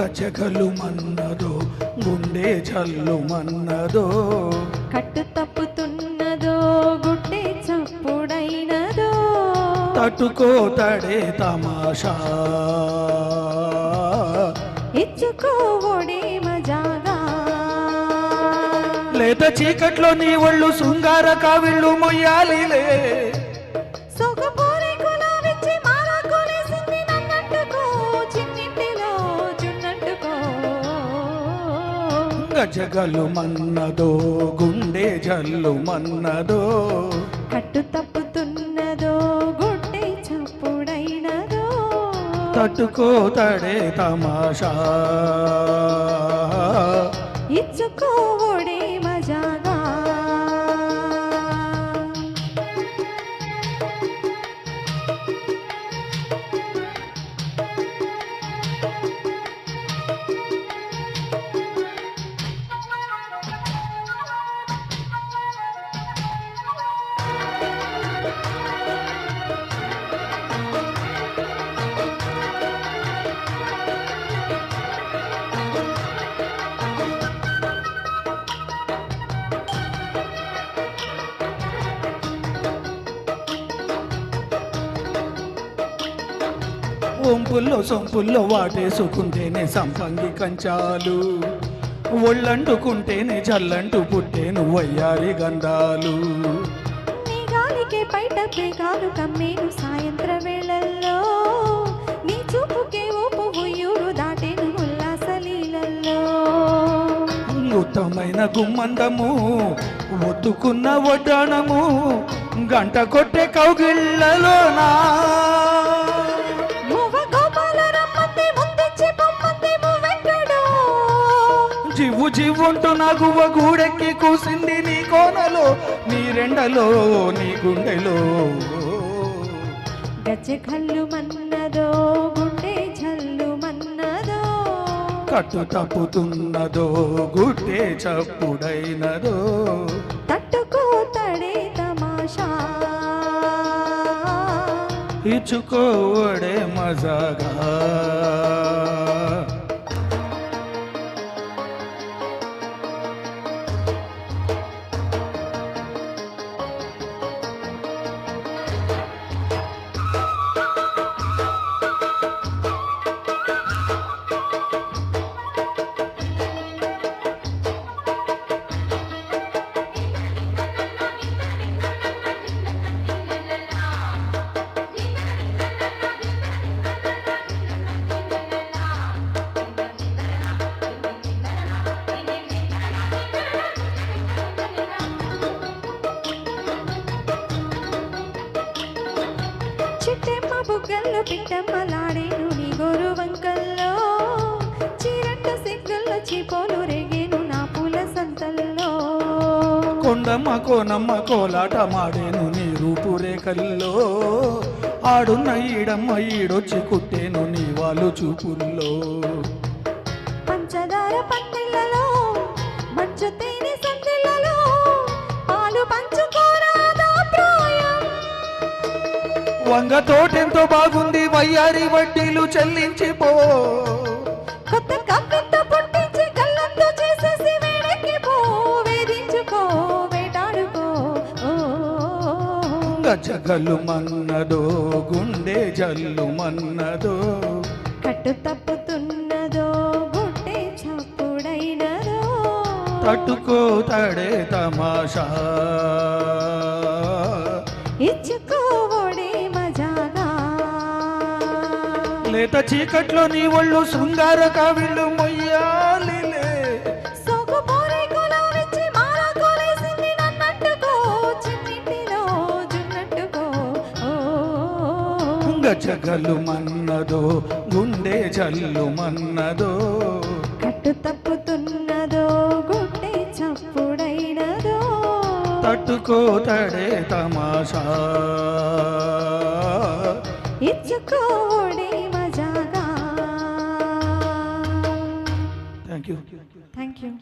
గజగలు మన్నదో గుండె జల్లు మన్నదో కట్టు తప్పుతున్నదో గుడ్డే చప్పుడైనదో. తట్టుకోతడే తమాషా. ఇచ్చుకోవడే మజాగా. లేత చీకట్లో నీ ఒళ్ళు శృంగార కావిళ్ళు మొయ్యాలిలే. గజగలు మన్నదో గుండె జల్లు మన్నదో. కట్టు తప్పుతున్నదో గుడ్డే చప్పుడైనదో. తట్టుకోతడే తమాషా. ఒంపుల్లో సొంపుల్లో వాటేసుకుంటేనే సంపంగి కంచాలు. ఒళ్ళంటుకుంటేనే చల్లంటు పుట్టేను వయ్యారి గంధాలు. నీ గాలికే బయట పేగాలు కమ్మేను సాయంత్ర వేళల్లో. నీ చూపుకే ఊపు ఉయ్యూరు దాటేను ఉల్లాసలీలల్లో ఉత్తమైన గుమ్మందము ఒత్తుకున్న వడ్డాణము గంట కొట్టే కౌగిళ్ళలోనా జివ్వుంటూ నగువ గూడెక్కి కూసింది నీ కోనలో నీ రెండలో నీ గుండెలో. గజ్జె కళ్ళు మన్నదో గుండె జల్లు మన్నదో. కట్టు తప్పుతున్నదో గుడ్డే చప్పుడైనదో. తట్టుకో తడే తమాషా. ఇచ్చుకోవడే మజాగా. బుగ్గల్లో పిట్టమ్మలాడేను నీ గోరు వంకల్లో. చీరంట సిగ్గుల్లో చీపోలు రేగేను నా పూల సంతల్లో. కొండమ్మ కోనమ్మ కోలాట మాడేను నీ రూపురేఖల్లో. ఆడున్న ఈడమ్మ ఈడొచ్చి కుట్టేను నీ వాళ్ళు చూపుల్లో. పంచదార పందిళ్ళలో మంచు వంగ తోటెంతో బాగుంది వయ్యారి వడ్డీలు చెల్లించిపో కొత్త కప్పెంతో పుట్టించి కళ్ళంతో చేసేసి వేడెక్కి పో వేధించుకో వేటాడుకో ఓ. గజగలు మన్నదో గుండె జల్లు మన్నదో. కట్టు తప్పుతున్నదో గుడ్డే చప్పుడైనదో. తట్టుకో తడే తమాషా. ఇచ్చుకోవడే లేత చీకట్లో నీ ఒళ్ళు శృంగార కావిళ్ళు ఓ. గజగలు మన్నదో గుండె జల్లు మన్నదో. కట్టు తప్పుతున్నదో గుడ్డే చప్పుడైనదో. తట్టుకో తడే తమాషా. ఇచ్చుకోవడే you. Thank you.